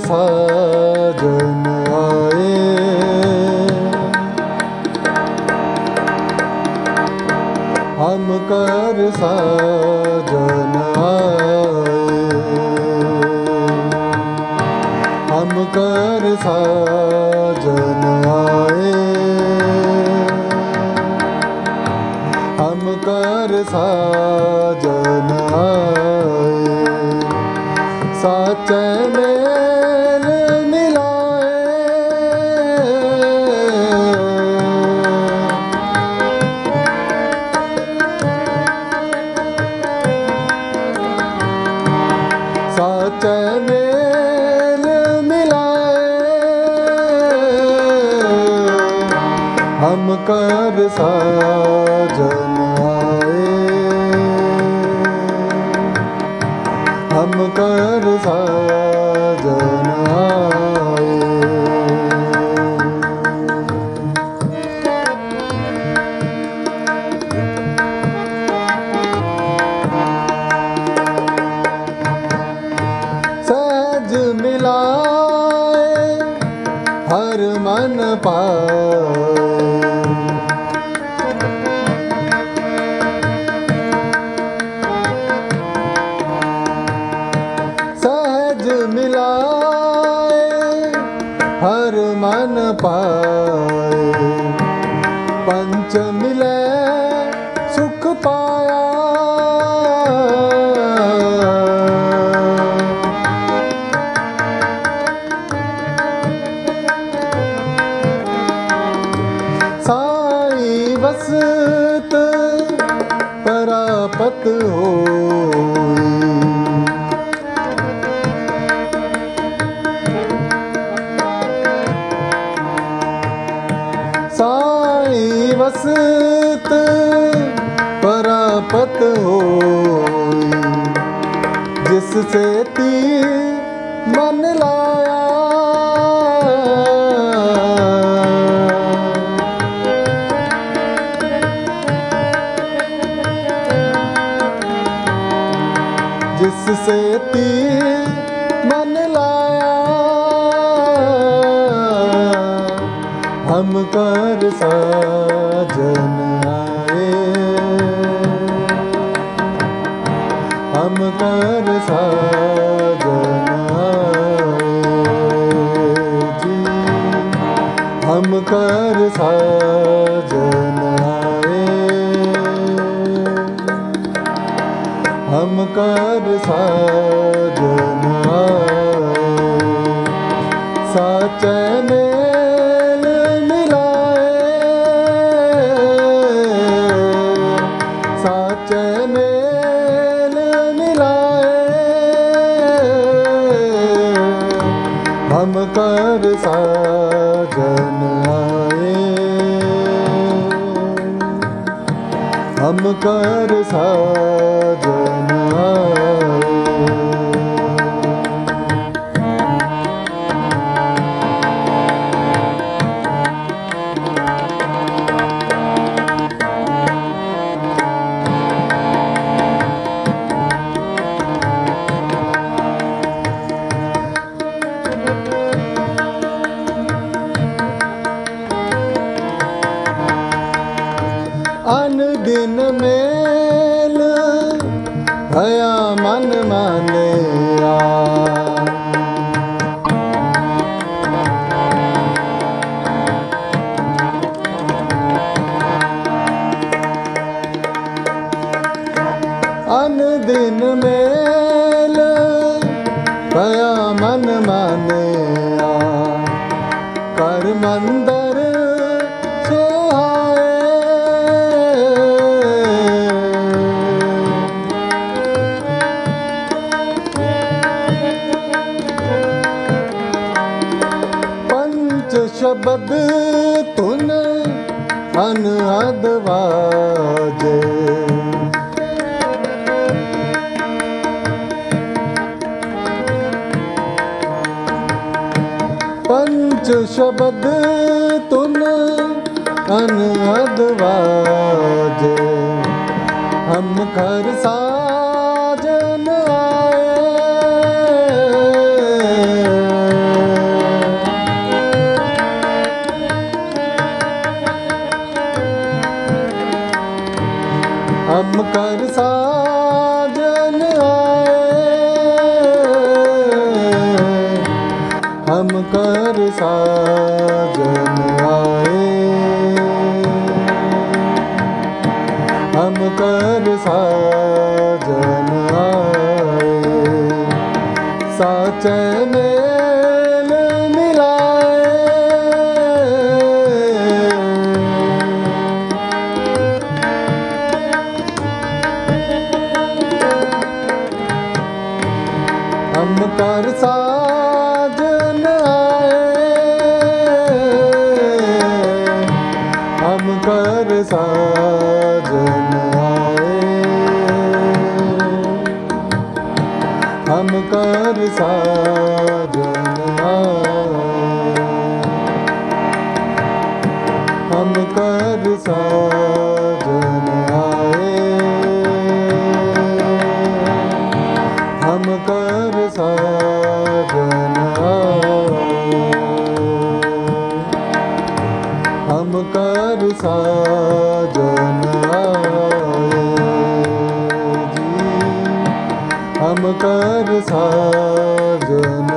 ਸਾਜਨ ਆਏ। ਹਮ ਕਰ ਸਾਜਨ ਆਏ। ਹਮ ਕਰ ਸਾਜਨ ਆਏ। ਹਮ ਕਰ ਸਾਜਨ ਆਏ। ਸਾਚੇ ਮੇਲ ਸਾਚੇ ਮੇਲ ਮਿਲਾਏ ਹਮ ਕਰ ਸਾਜਨ ਆਏ ਹਮ ਕਰ ਸਾਜਨ ਮਨ ਪਾਏ। ਪੰਚ ਮਿਲੇ ਸੁਖ ਪਾਇਆ। ਸਾਈ ਵਸਤ ਵਸਤ ਪਰਾਪਤ ਹੋਈ। ਜਿਸ ਸੇ ਤੀ ਮਨ ਲਾਇਆ। ਜਿਸ ਸੇ ਤੀ ਮਨ ਲਾਇਆ। ਹਮ ਕਰ ਸਾਜਨ ਆਏ। ਹਮ ਕਰ ਸਾਜਨ ਆਏ ਜੀ। ਹਮ ਕਰ ਸਾਜਨ ਆਏ। ਹਮ ਕਰ ਸਾਜਨ ਆਏ। ਸਾਚੇ ਸਾਚੇ ਮੇਲ ਮਿਲਾਏ। ਹਮ ਕਰ ਸਾਜਨ ਆਏ। ਹਮ ਕਰ ਸਾਜਨ ਆਏ। ਅਨ ਦਿਨ ਮੇਲ ਭਇਆ ਮਨ ਮਾਨਿਆ ਅਨ ਦਿਨ ਮੇਲ ਭਇਆ ਮਨ ਮਾਨਿਆ ਕਰ ਸ਼ਬਦ ਤੁਨ ਅਨਹਦ ਵਾਜੇ। ਪੰਚ ਸ਼ਬਦ ਤੁਨ ਅਨਹਦ ਵਾਜੇ। ਹਮ ਘਰ ਸਾਜਨ ਹਮ ਕਰ ਸਾਜਨ ਆਏ। ਹਮ ਕਰ ਸਾਜਨ ਆਏ। ਹਮ ਕਰ ਸਾਜਨ ਆਏ। ਸਾਚਨ साजन